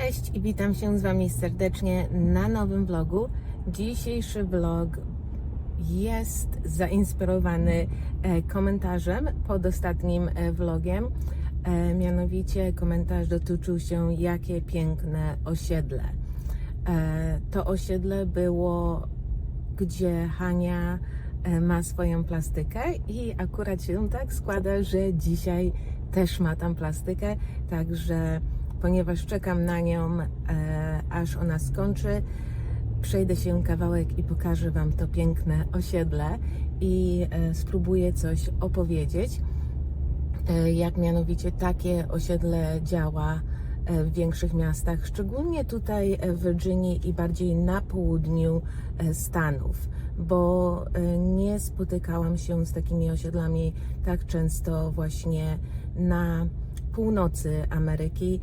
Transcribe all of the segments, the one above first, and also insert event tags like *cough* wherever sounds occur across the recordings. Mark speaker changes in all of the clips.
Speaker 1: Cześć i witam się z Wami serdecznie na nowym vlogu. Dzisiejszy vlog jest zainspirowany e, komentarzem pod ostatnim e, vlogiem. E, Mianowicie komentarz dotyczył się jakie piękne osiedle. To osiedle było, gdzie Hania ma swoją plastykę i akurat się tak składa, że dzisiaj też ma tam plastykę, także ponieważ czekam na nią, e, aż ona skończy, przejdę się kawałek i pokażę Wam to piękne osiedle i e, spróbuję coś opowiedzieć, e, jak mianowicie takie osiedle działa e, w większych miastach, szczególnie tutaj e, w Virginii i bardziej na południu e, Stanów, bo nie spotykałam się z takimi osiedlami tak często właśnie na północy Ameryki,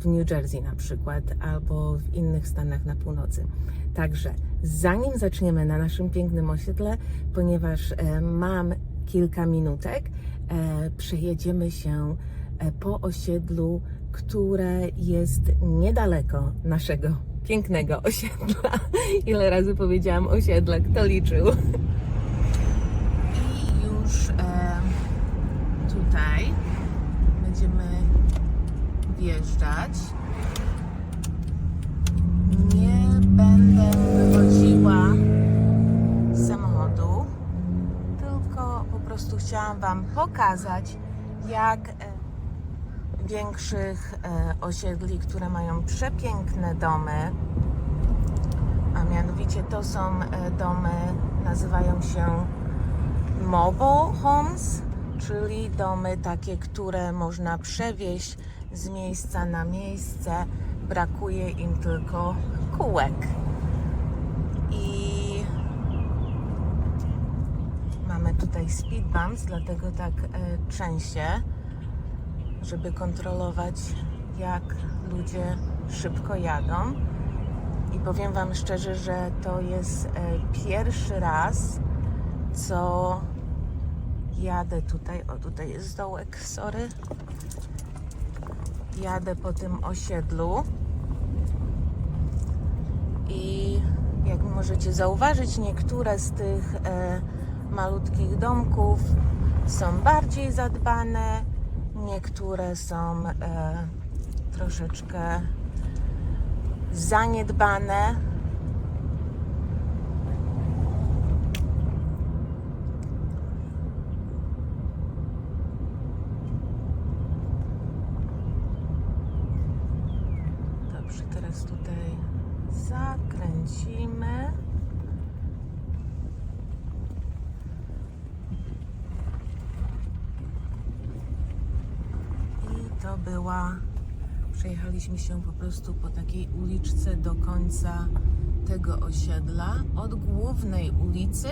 Speaker 1: w New Jersey na przykład, albo w innych stanach na północy. Także zanim zaczniemy na naszym pięknym osiedle, ponieważ e, mam kilka minutek, e, przejedziemy się e, po osiedlu, które jest niedaleko naszego pięknego osiedla. *laughs* Ile razy powiedziałam osiedla, kto liczył? I już e, tutaj będziemy wjeżdżać. Nie będę wywoziła samochodu, tylko po prostu chciałam Wam pokazać, jak e, większych e, osiedli, które mają przepiękne domy, a mianowicie to są e, domy, nazywają się mobile homes, czyli domy takie, które można przewieźć z miejsca na miejsce. Brakuje im tylko kółek. I mamy tutaj speed bumps, dlatego tak e, trzęsie, żeby kontrolować, jak ludzie szybko jadą. I powiem Wam szczerze, że to jest e, pierwszy raz, co jadę tutaj. O, tutaj jest dołek, sorry. Jadę po tym osiedlu. I jak możecie zauważyć, niektóre z tych e, malutkich domków są bardziej zadbane, niektóre są e, troszeczkę zaniedbane. Dobrze, teraz tutaj zakręcimy. I to była. Przejechaliśmy się po prostu po takiej uliczce do końca tego osiedla. Od głównej ulicy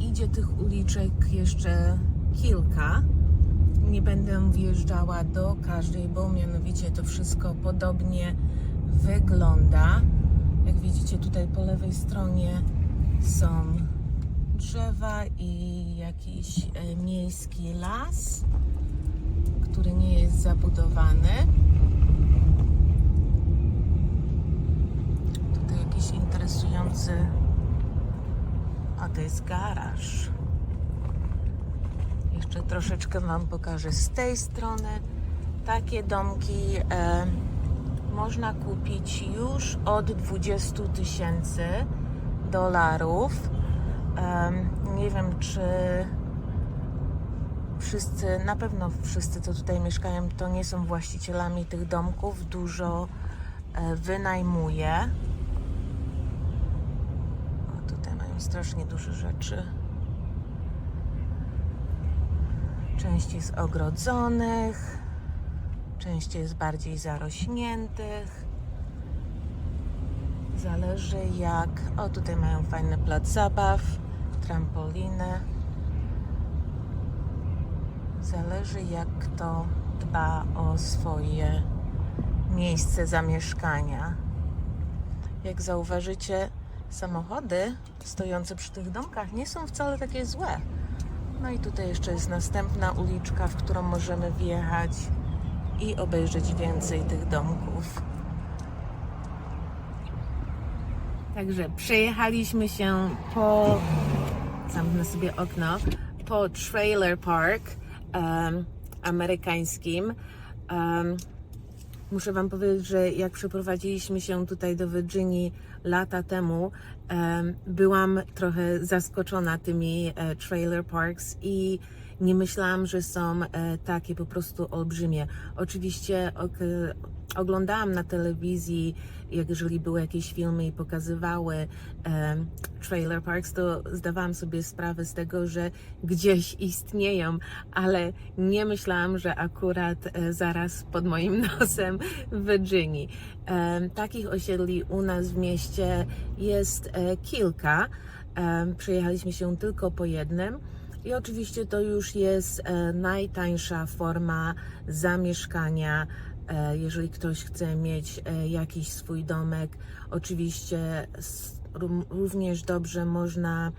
Speaker 1: idzie tych uliczek jeszcze kilka. Nie będę wjeżdżała do każdej, bo mianowicie to wszystko podobnie wygląda. Jak widzicie tutaj po lewej stronie są drzewa i jakiś e, miejski las, który nie jest zabudowany. Tutaj jakiś interesujący. A to jest garaż. Jeszcze troszeczkę Wam pokażę z tej strony. Takie domki e, można kupić już od 20 tysięcy dolarów. Nie wiem, czy wszyscy, na pewno wszyscy, co tutaj mieszkają, to nie są właścicielami tych domków. Dużo e, wynajmuje. O, tutaj mają strasznie dużo rzeczy. Część jest ogrodzonych, część jest bardziej zarośniętych. Zależy jak. O, tutaj mają fajny plac zabaw, trampolinę. Zależy jak kto dba o swoje miejsce zamieszkania. Jak zauważycie, samochody stojące przy tych domkach nie są wcale takie złe. No i tutaj jeszcze jest następna uliczka, w którą możemy wjechać i obejrzeć więcej tych domków. Także przejechaliśmy się po. Zamknę sobie okno. Po trailer park um, amerykańskim. Um, muszę Wam powiedzieć, że jak przeprowadziliśmy się tutaj do Virginii lata temu, um, byłam trochę zaskoczona tymi uh, trailer parks i nie myślałam, że są e, takie po prostu olbrzymie. Oczywiście oglądałam na telewizji, jeżeli były jakieś filmy i pokazywały em, trailer parks, to zdawałam sobie sprawę z tego, że gdzieś istnieją, ale nie myślałam, że akurat e, zaraz pod moim *laughs* nosem w Virginii. Takich osiedli u nas w mieście jest e, kilka. Em, Przejechaliśmy się tylko po jednym. I oczywiście to już jest e, najtańsza forma zamieszkania. E, jeżeli ktoś chce mieć e, jakiś swój domek, oczywiście również dobrze można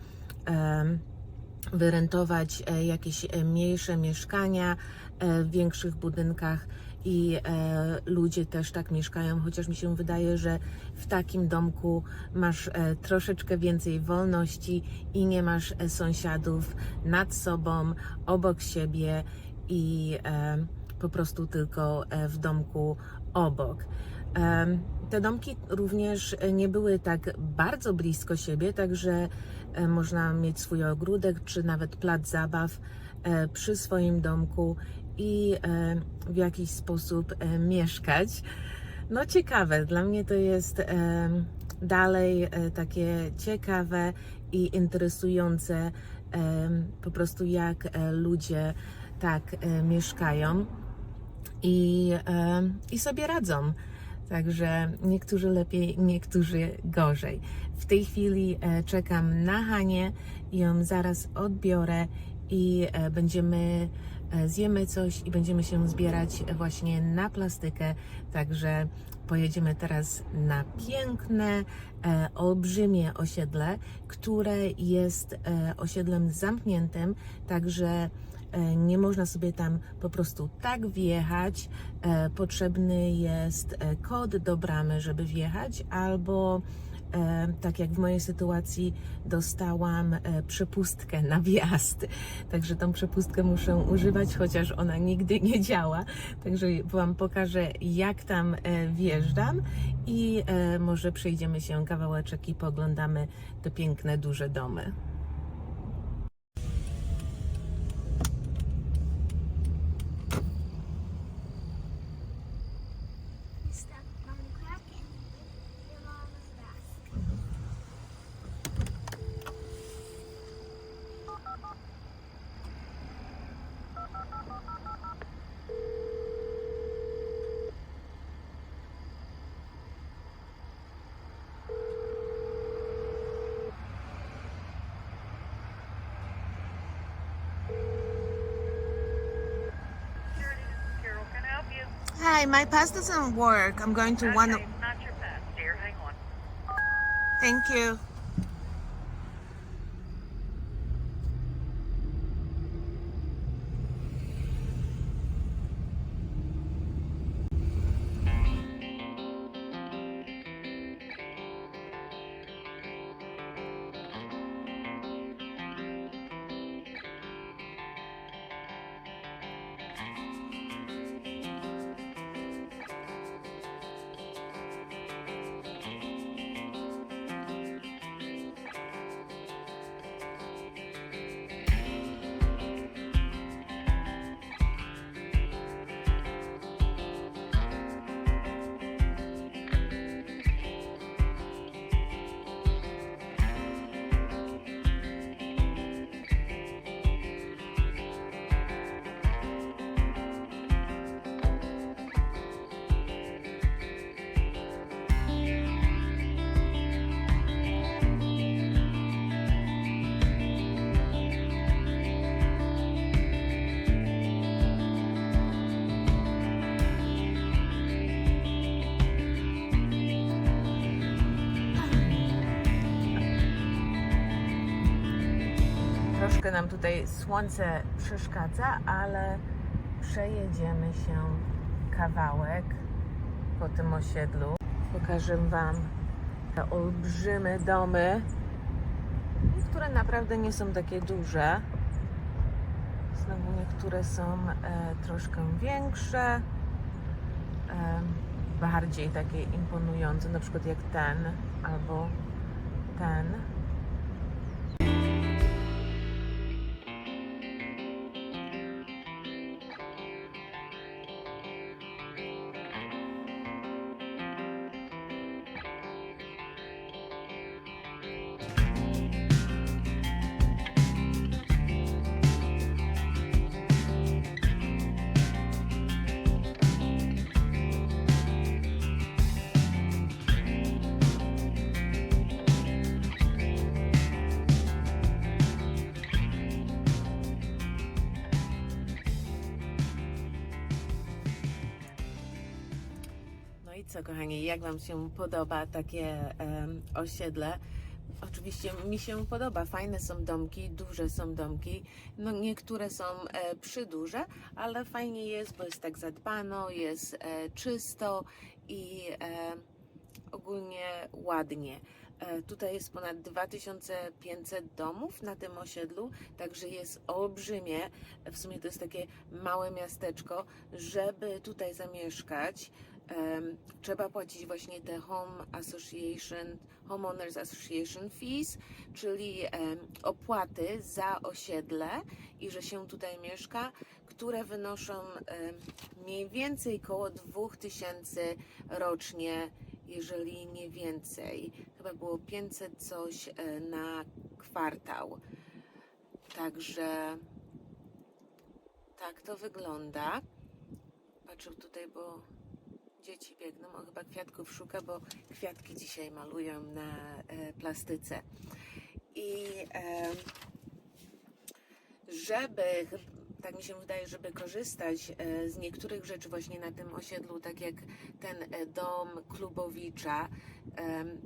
Speaker 1: wyrentować jakieś mniejsze mieszkania w większych budynkach i e, ludzie też tak mieszkają, chociaż mi się wydaje, że w takim domku masz e, troszeczkę więcej wolności i nie masz e, sąsiadów nad sobą, obok siebie i e, po prostu tylko e, w domku obok. Em, Te domki również e, nie były tak bardzo blisko siebie, także e, można mieć swój ogródek czy nawet plac zabaw e, przy swoim domku i e, w jakiś sposób e, mieszkać. No ciekawe, dla mnie to jest em, dalej e, takie ciekawe i interesujące po prostu jak e, ludzie tak e, mieszkają i, i sobie radzą. Także niektórzy lepiej, niektórzy gorzej. W tej chwili e, czekam na Hanię i ją zaraz odbiorę i e, będziemy, e, zjemy coś i będziemy się zbierać właśnie na plastykę. Także pojedziemy teraz na piękne, e, olbrzymie osiedle, które jest e, osiedlem zamkniętym, także E, nie można sobie tam po prostu tak wjechać. E, Potrzebny jest e, kod do bramy, żeby wjechać, albo e, tak jak w mojej sytuacji dostałam e, przepustkę na wjazd. Także tą przepustkę muszę używać, chociaż ona nigdy nie działa. Także Wam pokażę, jak tam e, wjeżdżam i e, może przejdziemy się kawałeczek i poglądamy te piękne, duże domy. Hi, my pass doesn't work. I'm going to one.
Speaker 2: Okay, not your pass, dear. Hang on.
Speaker 1: Thank you. Troszkę nam tutaj słońce przeszkadza, ale przejedziemy się kawałek po tym osiedlu. Pokażę Wam Te olbrzymy domy, które naprawdę nie są takie duże. Znowu niektóre są e, troszkę większe, e, bardziej takie imponujące, na przykład jak ten albo ten. Jak Wam się podoba takie em, osiedle? Oczywiście mi się podoba. Fajne są domki, duże są domki. No niektóre są e, przyduże, ale fajnie jest, bo jest tak zadbano, jest e, czysto i e, ogólnie ładnie. E, Tutaj jest ponad 2500 domów na tym osiedlu, także jest olbrzymie. W sumie to jest takie małe miasteczko. Żeby tutaj zamieszkać, trzeba płacić właśnie te Home Association, Homeowners Association Fees, czyli opłaty za osiedle i że się tutaj mieszka, które wynoszą mniej więcej około 2000 rocznie jeżeli nie więcej. Chyba było 500 coś e, na kwartał. Także tak to wygląda. Patrzę tutaj, bo dzieci biegną. O, chyba kwiatków szuka, bo kwiatki dzisiaj malują na e, plastyce. I żeby, tak mi się wydaje, żeby korzystać e, z niektórych rzeczy właśnie na tym osiedlu, tak jak ten e, dom Klubowicza,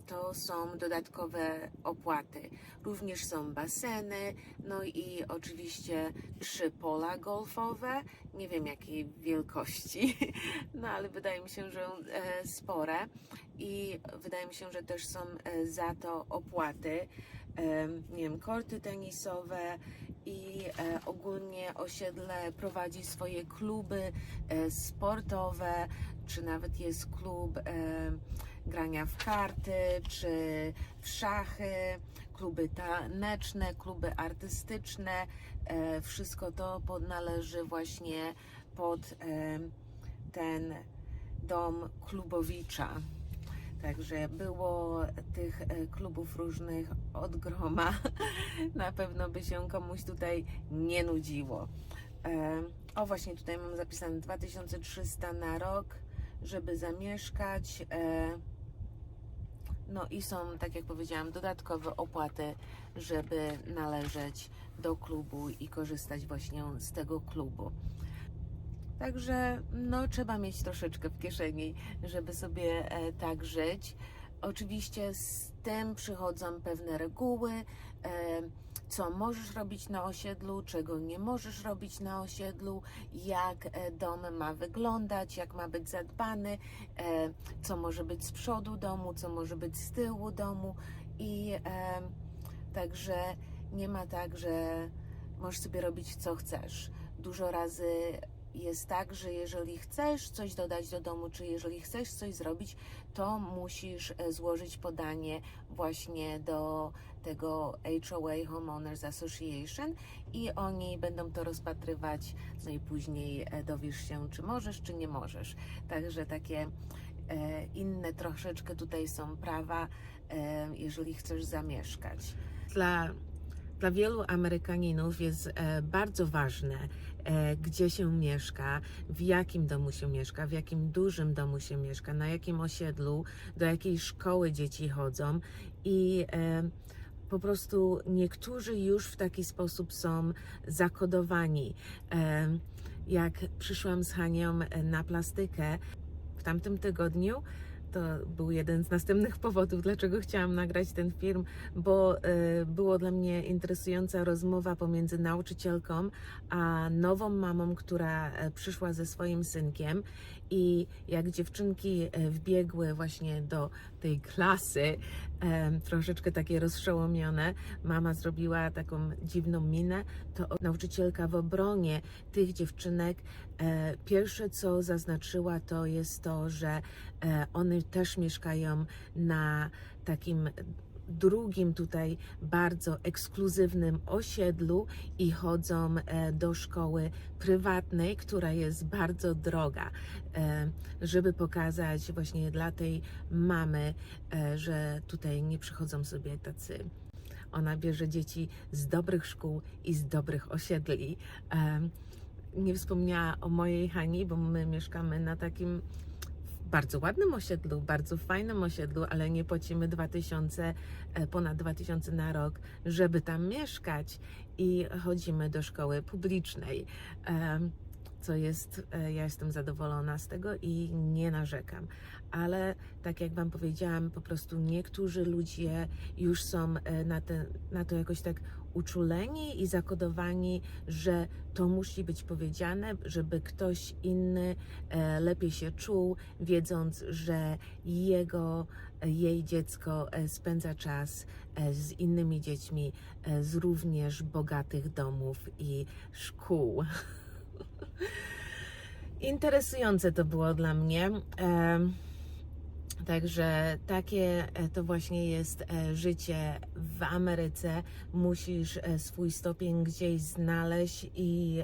Speaker 1: to są dodatkowe opłaty. Również są baseny, no i oczywiście trzy pola golfowe, nie wiem jakiej wielkości, *laughs* no ale wydaje mi się, że e, spore i wydaje mi się, że też są za to opłaty. Nie wiem, korty tenisowe i e, ogólnie osiedle prowadzi swoje kluby e, sportowe, czy nawet jest klub e, grania w karty, czy w szachy, kluby taneczne, kluby artystyczne. Wszystko to należy właśnie pod ten dom Klubowicza. Także było tych e, klubów różnych od groma. *laughs* Na pewno by się komuś tutaj nie nudziło. E, O, właśnie tutaj mam zapisane 2300 na rok, żeby zamieszkać. E, No i są, tak jak powiedziałam, dodatkowe opłaty, żeby należeć do klubu i korzystać właśnie z tego klubu. Także no, trzeba mieć troszeczkę w kieszeni, żeby sobie e, tak żyć. Oczywiście z tym przychodzą pewne reguły, e, co możesz robić na osiedlu, czego nie możesz robić na osiedlu, jak e, dom ma wyglądać, jak ma być zadbany, co może być z przodu domu, co może być z tyłu domu i także nie ma tak, że możesz sobie robić co chcesz. Dużo razy jest tak, że jeżeli chcesz coś dodać do domu, czy jeżeli chcesz coś zrobić, to musisz e, złożyć podanie właśnie do tego HOA Homeowners Association i oni będą to rozpatrywać, no i później e, dowiesz się, czy możesz, czy nie możesz. Także takie e, inne troszeczkę tutaj są prawa, jeżeli chcesz zamieszkać. Dla dla wielu Amerykaninów jest e, bardzo ważne, e, gdzie się mieszka, w jakim domu się mieszka, w jakim dużym domu się mieszka, na jakim osiedlu, do jakiej szkoły dzieci chodzą i e, po prostu niektórzy już w taki sposób są zakodowani. Jak przyszłam z Hanią na plastykę w tamtym tygodniu, to był jeden z następnych powodów, dlaczego chciałam nagrać ten film, bo e, było dla mnie interesująca rozmowa pomiędzy nauczycielką a nową mamą, która e, przyszła ze swoim synkiem. I jak dziewczynki e, wbiegły właśnie do tej klasy, troszeczkę takie rozszołomione, mama zrobiła taką dziwną minę, to nauczycielka w obronie tych dziewczynek e, pierwsze co zaznaczyła to jest to, że e, one też mieszkają na takim drugim tutaj bardzo ekskluzywnym osiedlu i chodzą e, do szkoły prywatnej, która jest bardzo droga, e, żeby pokazać właśnie dla tej mamy, e, że tutaj nie przychodzą sobie tacy ona bierze dzieci z dobrych szkół i z dobrych osiedli. Nie wspomniała o mojej Hani, bo my mieszkamy na takim bardzo ładnym osiedlu, bardzo fajnym osiedlu, ale nie płacimy 2000, e, ponad 2000 na rok, żeby tam mieszkać i chodzimy do szkoły publicznej. Em, Co jest, e, ja jestem zadowolona z tego i nie narzekam. Ale tak jak Wam powiedziałam, po prostu niektórzy ludzie już są e, na, te, na to jakoś tak uczuleni i zakodowani, że to musi być powiedziane, żeby ktoś inny e, lepiej się czuł, wiedząc, że jego, e, jej dziecko e, spędza czas z innymi dziećmi z również bogatych domów i szkół. *laughs* Interesujące to było dla mnie. Także takie e, to właśnie jest e, życie w Ameryce. Musisz e, swój stopień gdzieś znaleźć i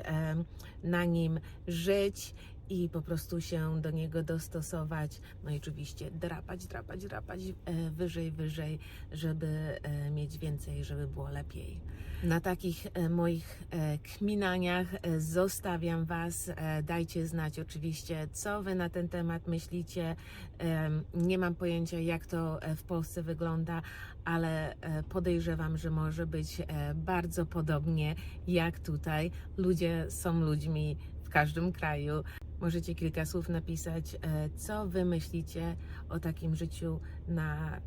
Speaker 1: na nim żyć i po prostu się do niego dostosować. No i oczywiście drapać, drapać, drapać e, wyżej, wyżej, żeby e, mieć więcej, żeby było lepiej. Na takich e, moich kminaniach zostawiam Was. Dajcie znać oczywiście, co Wy na ten temat myślicie. Nie mam pojęcia, jak to w Polsce wygląda, ale podejrzewam, że może być bardzo podobnie jak tutaj. Ludzie są ludźmi w każdym kraju. Możecie kilka słów napisać, e, co Wy myślicie o takim życiu na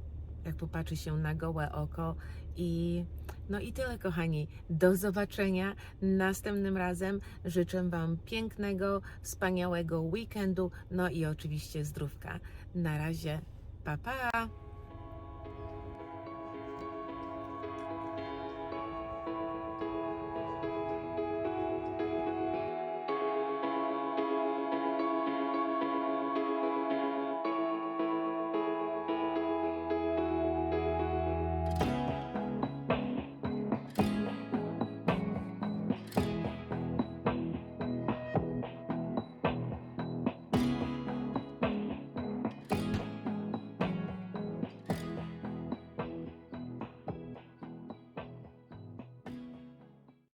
Speaker 1: jak popatrzy się na gołe oko. I no i tyle, kochani. Do zobaczenia następnym razem. Życzę Wam pięknego, wspaniałego weekendu. No i oczywiście zdrówka. Na razie. Pa, pa!